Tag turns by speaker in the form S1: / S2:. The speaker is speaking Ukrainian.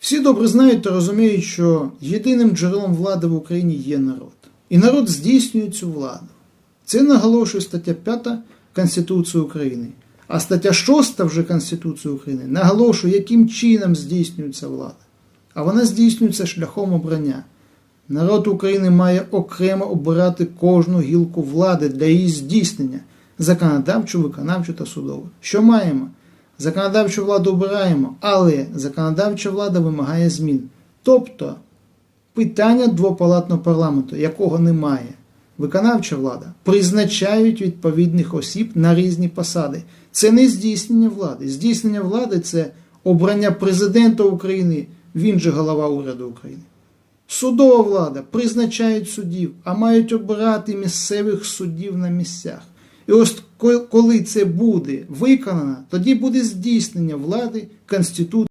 S1: Всі добре знають та розуміють, що єдиним джерелом влади в Україні є народ. І народ здійснює цю владу. Це наголошує стаття 5 Конституції України. А стаття 6 вже Конституції України наголошує, яким чином здійснюється влада. А вона здійснюється шляхом обрання. Народ України має окремо обирати кожну гілку влади для її здійснення законодавчу, виконавчу та судову. Що маємо? Законодавчу владу обираємо, але законодавча влада вимагає змін. Тобто питання двопалатного парламенту, якого немає. Виконавча влада призначають відповідних осіб на різні посади. Це не здійснення влади. Здійснення влади це обрання президента України, він же голова уряду України. Судова влада призначають суддів, а мають обирати місцевих суддів на місцях. І ось коли це буде виконано, тоді буде здійснення влади Конституції.